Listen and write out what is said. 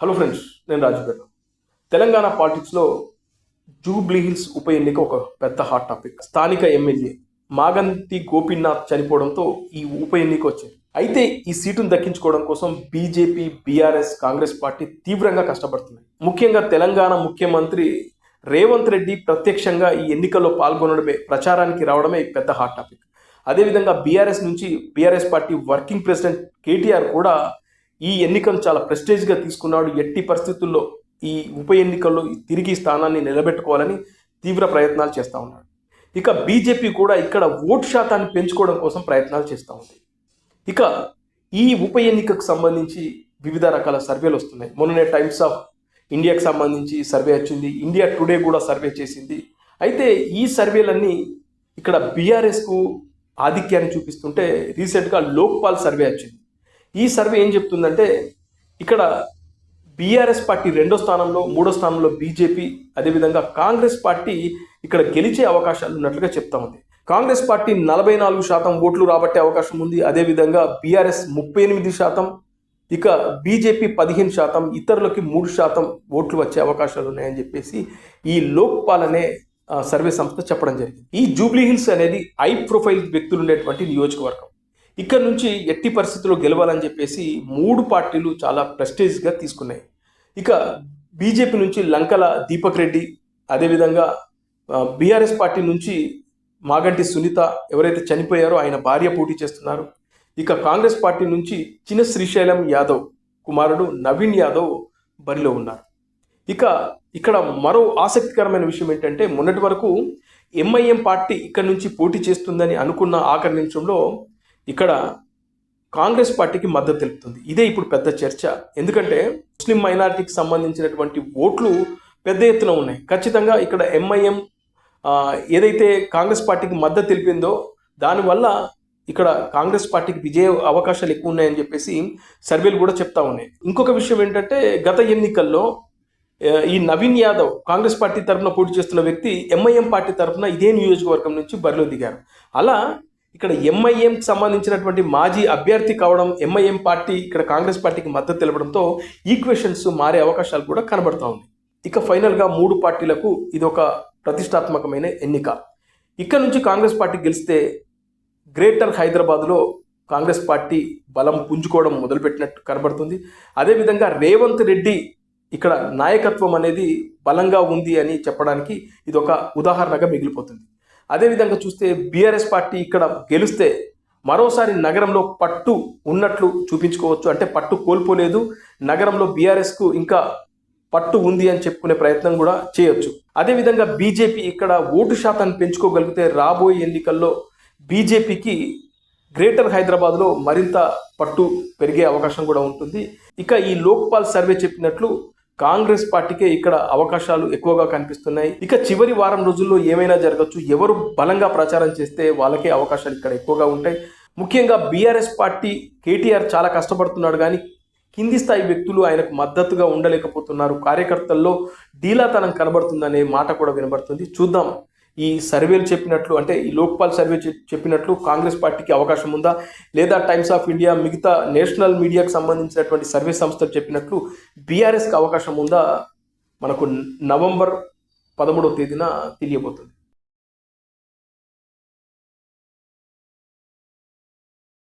Hello friends నేను రాజుపేట తెలంగాణ పాలిటిక్స్లో Jubilee hills ఉప ఎన్నిక ఒక పెద్ద హాట్ టాపిక్ స్థానిక ఎమ్మెల్యే మాగంతి గోపీనాథ్ చనిపోవడంతో ఈ ఉప ఎన్నిక వచ్చింది. అయితే ఈ సీటును దక్కించుకోవడం కోసం బీజేపీ బీఆర్ఎస్ కాంగ్రెస్ పార్టీ తీవ్రంగా కష్టపడుతున్నాయి. ముఖ్యంగా తెలంగాణ ముఖ్యమంత్రి రేవంత్ రెడ్డి ప్రత్యక్షంగా ఈ ఎన్నికల్లో పాల్గొనడమే ప్రచారానికి రావడమే పెద్ద హాట్ టాపిక్ అదేవిధంగా బీఆర్ఎస్ నుంచి BRS party working president KTR కూడా ఈ ఎన్నికను చాలా ప్రెస్టేజ్గా తీసుకున్నాడు. ఎట్టి పరిస్థితుల్లో ఈ ఉప ఎన్నికల్లో తిరిగి స్థానాన్ని నిలబెట్టుకోవాలని తీవ్ర ప్రయత్నాలు చేస్తూ ఉన్నాడు. ఇక బీజేపీ కూడా ఇక్కడ ఓటు శాతాన్ని పెంచుకోవడం కోసం ప్రయత్నాలు చేస్తూ ఉంది. ఇక ఈ ఉప ఎన్నికకు సంబంధించి వివిధ రకాల సర్వేలు వస్తున్నాయి. మొన్ననే టైమ్స్ ఆఫ్ ఇండియాకి సంబంధించి సర్వే వచ్చింది. ఇండియా టుడే కూడా సర్వే చేసింది. అయితే ఈ సర్వేలన్నీ ఇక్కడ బీఆర్ఎస్కు ఆధిక్యాన్ని చూపిస్తుంటే రీసెంట్గా లోక్పాల్ సర్వే వచ్చింది. ఈ సర్వే ఏం చెప్తుందంటే ఇక్కడ బీఆర్ఎస్ పార్టీ రెండో స్థానంలో మూడో స్థానంలో బీజేపీ అదేవిధంగా కాంగ్రెస్ పార్టీ ఇక్కడ గెలిచే అవకాశాలు ఉన్నట్లుగా చెప్తా ఉంది. కాంగ్రెస్ పార్టీ నలభై నాలుగు శాతం ఓట్లు రాబట్టే అవకాశం ఉంది. అదేవిధంగా బీఆర్ఎస్ ముప్పై ఎనిమిది శాతం ఇక బీజేపీ పదిహేను శాతం ఇతరులకి మూడు శాతం ఓట్లు వచ్చే అవకాశాలు ఉన్నాయని చెప్పేసి ఈ లోక్పాల్ అనే సర్వే సంస్థ చెప్పడం జరిగింది. ఈ జూబ్లీ హిల్స్ అనేది హై ప్రొఫైల్ వ్యక్తులు ఉండేటువంటి నియోజకవర్గం. ఇక్కడ నుంచి ఎట్టి పరిస్థితుల్లో గెలవాలని చెప్పేసి మూడు పార్టీలు చాలా ప్రెస్టేజ్గా తీసుకున్నాయి. ఇక బీజేపీ నుంచి లంకల దీపక్ రెడ్డి అదేవిధంగా బీఆర్ఎస్ పార్టీ నుంచి మాగంటి సునీత ఎవరైతే చనిపోయారో ఆయన భార్య పోటీ చేస్తున్నారు. ఇక కాంగ్రెస్ పార్టీ నుంచి చిన్న శ్రీశైలం యాదవ్ కుమారుడు నవీన్ యాదవ్ బరిలో ఉన్నారు. ఇక ఇక్కడ మరో ఆసక్తికరమైన విషయం ఏంటంటే మొన్నటి వరకు ఎంఐఎం పార్టీ ఇక్కడ నుంచి పోటీ చేస్తుందని అనుకున్న ఆఖరి నిమిషంలో ఇక్కడ కాంగ్రెస్ పార్టీకి మద్దతు తెలుపుతుంది. ఇదే ఇప్పుడు పెద్ద చర్చ. ఎందుకంటే ముస్లిం మైనారిటీకి సంబంధించినటువంటి ఓట్లు పెద్ద ఎత్తున ఉన్నాయి. ఖచ్చితంగా ఇక్కడ ఎంఐఎం ఏదైతే కాంగ్రెస్ పార్టీకి మద్దతు తెలిపిందో దానివల్ల ఇక్కడ కాంగ్రెస్ పార్టీకి విజయ అవకాశాలు ఎక్కువ ఉన్నాయని చెప్పేసి సర్వేలు కూడా చెప్తా ఉన్నాయి. ఇంకొక విషయం ఏంటంటే గత ఎన్నికల్లో ఈ నవీన్ యాదవ్ కాంగ్రెస్ పార్టీ తరఫున పోటీ చేస్తున్న వ్యక్తి ఎంఐఎం పార్టీ తరఫున ఇదే నియోజకవర్గం నుంచి బరిలో దిగారు. అలా ఇక్కడ ఎంఐఎంకి సంబంధించినటువంటి మాజీ అభ్యర్థి కావడం ఎంఐఎం పార్టీ ఇక్కడ కాంగ్రెస్ పార్టీకి మద్దతు తెలపడంతో ఈక్వేషన్స్ మారే అవకాశాలు కూడా కనబడతా ఉంది. ఇక ఫైనల్గా మూడు పార్టీలకు ఇది ఒక ప్రతిష్టాత్మకమైన ఎన్నిక. ఇక్కడ నుంచి కాంగ్రెస్ పార్టీ గెలిస్తే గ్రేటర్ హైదరాబాద్లో కాంగ్రెస్ పార్టీ బలం పుంజుకోవడం మొదలుపెట్టినట్టు కనబడుతుంది. అదేవిధంగా రేవంత్ రెడ్డి ఇక్కడ నాయకత్వం అనేది బలంగా ఉంది అని చెప్పడానికి ఇది ఒక ఉదాహరణగా మిగిలిపోతుంది. అదేవిధంగా చూస్తే బీఆర్ఎస్ పార్టీ ఇక్కడ గెలిస్తే మరోసారి నగరంలో పట్టు ఉన్నట్లు చూపించుకోవచ్చు. అంటే పట్టు కోల్పోలేదు. నగరంలో బీఆర్ఎస్కు ఇంకా పట్టు ఉంది అని చెప్పుకునే ప్రయత్నం కూడా చేయొచ్చు. అదేవిధంగా బీజేపీ ఇక్కడ ఓటు శాతాన్ని పెంచుకోగలిగితే రాబోయే ఎన్నికల్లో బీజేపీకి గ్రేటర్ హైదరాబాద్లో మరింత పట్టు పెరిగే అవకాశం కూడా ఉంటుంది. ఇక ఈ లోక్పాల్ సర్వే చెప్పినట్లు కాంగ్రెస్ పార్టీకే ఇక్కడ అవకాశాలు ఎక్కువగా కనిపిస్తున్నాయి. ఇక చివరి వారం రోజుల్లో ఏమైనా జరగచ్చు. ఎవరు బలంగా ప్రచారం చేస్తే వాళ్ళకే అవకాశాలు ఇక్కడ ఎక్కువగా ఉంటాయి. ముఖ్యంగా బీఆర్ఎస్ పార్టీ కేటీఆర్ చాలా కష్టపడుతున్నాడు కానీ కింది స్థాయి వ్యక్తులు ఆయనకు మద్దతుగా ఉండలేకపోతున్నారు. కార్యకర్తల్లో డీలాతనం కనబడుతుందనే మాట కూడా వినబడుతుంది. చూద్దాం. ఈ సర్వేలు చెప్పినట్లు అంటే ఈ లోక్పాల్ సర్వే చెప్పినట్లు కాంగ్రెస్ పార్టీకి అవకాశం ఉందా? లేదా టైమ్స్ ఆఫ్ ఇండియా మిగతా నేషనల్ మీడియాకు సంబంధించినటువంటి సర్వే సంస్థలు చెప్పినట్లు బీఆర్ఎస్కి అవకాశం ఉందా? మనకు నవంబర్ పదమూడవ తేదీన తెలియబోతుంది.